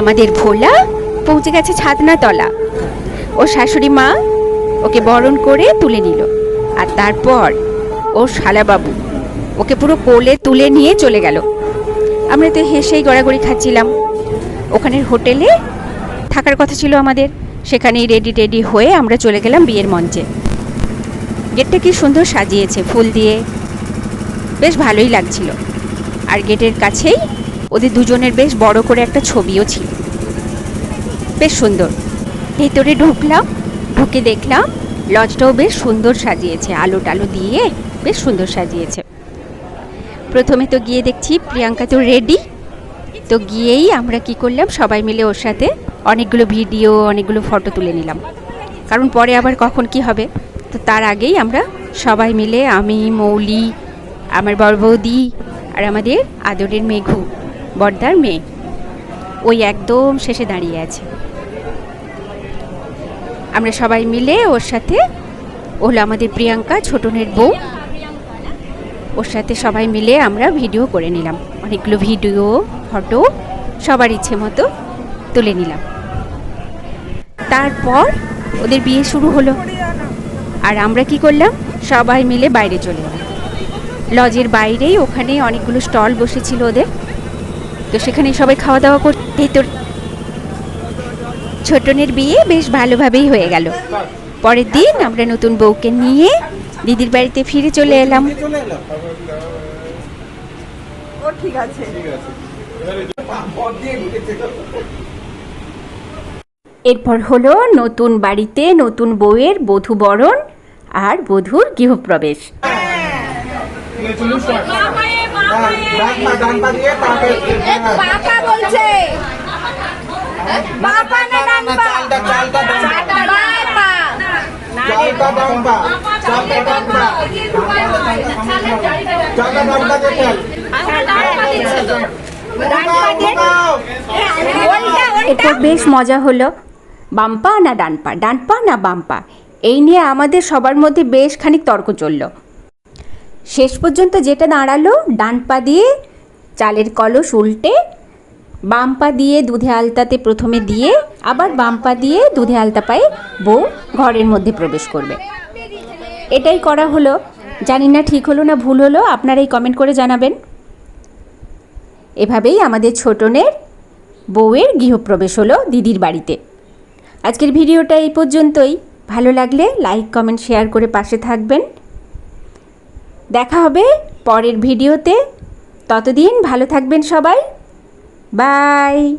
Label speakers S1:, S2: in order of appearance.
S1: আমাদের ভোলা পৌঁছে গেছে ছাদনা তলা ও শাশুড়ি মা ওকে বরণ করে তুলে নিল। আর তারপর ও শালাবাবু ওকে পুরো কোলে তুলে নিয়ে চলে গেল। আমরা তো হেসেই গড়াগড়ি খাচ্ছিলাম। ওখানের হোটেলে থাকার কথা ছিল আমাদের। সেখানেই রেডি টেডি হয়ে আমরা চলে গেলাম বিয়ের মঞ্চে। গেটটা কি সুন্দর সাজিয়েছে ফুল দিয়ে। বেশ ভালোই লাগছিল। আর গেটের কাছেই ওদের দুজনের বেশ বড় করে একটা ছবিও ছিল। বেশ সুন্দর। ভেতরে ঢুকলাম, ঢুকে দেখলাম, লজটাও বেশ সুন্দর সাজিয়েছে, আলো টালো দিয়ে বেশ সুন্দর সাজিয়েছে। প্রথমে তো গিয়ে দেখছি প্রিয়াঙ্কা তো রেডি তো গিয়েই আমরা কি করলাম, সবাই মিলে ওর সাথে অনেকগুলো ভিডিও অনেকগুলো ফটো তুলে নিলাম। কারণ পরে আবার কখন কি হবে? তো তার আগেই আমরা সবাই মিলে আমি, মৌলি, আমার বড় বৌদি আর আমাদের আদরের মেঘু বর্দার মেয়ে। ওই একদম শেষে দাঁড়িয়ে আছে। আমরা সবাই মিলে ওর সাথে ও হলো আমাদের প্রিয়াঙ্কা, ছোটনের বউ। ওর সাথে সবাই মিলে আমরা ভিডিও করে নিলাম। অনেকগুলো ভিডিও, ফটো, সবার ইচ্ছে মতো তুলে নিলাম। তারপর ওদের বিয়ে শুরু হলো। আর আমরা কি করলাম? সবাই মিলে বাইরে চলে এলাম। লজের বাইরেই ওখানে অনেকগুলো স্টল বসেছিল ওদের। তো সেখানে সবাই খাওয়া দাওয়া করতে তোর ছোটনের বিয়ে বেশ ভালোভাবেই হয়ে গেল। পরের দিন আমরা নতুন বউকে নিয়ে দিদির বাড়িতে ফিরে চলে এলাম।
S2: ঠিক আছে।
S1: এরপর হলো নতুন বাড়িতে নতুন বউয়ের বধূ বরণ আর বধূর গৃহপ্রবেশ। এরপর বেশ মজা হলো। বাম্পা না ডানপা? ডানপা না বাম্পা? এই নিয়ে আমাদের সবার মধ্যে বেশ খানিক তর্ক চলল। শেষ পর্যন্ত যেটা দাঁড়াল, ডান পা দিয়ে চালের কলস উল্টে, বাম পা দিয়ে দুধে আলতাতে প্রথমে দিয়ে, আবার বাম পা দিয়ে দুধে আলতা পায়ে বউ ঘরের মধ্যে প্রবেশ করবে। এটাই করা হলো। জানি না ঠিক হলো না ভুল হলো আপনারাই কমেন্ট করে জানাবেন। এভাবেই আমাদের ছোটনের বউয়ের গৃহপ্রবেশ হলো দিদির বাড়িতে। আজকের ভিডিওটা এই পর্যন্তই। ভালো লাগলে লাইক কমেন্ট শেয়ার করে পাশে থাকবেন। দেখা হবে পরের ভিডিওতে। ততদিন ভালো থাকবেন সবাই। বাই।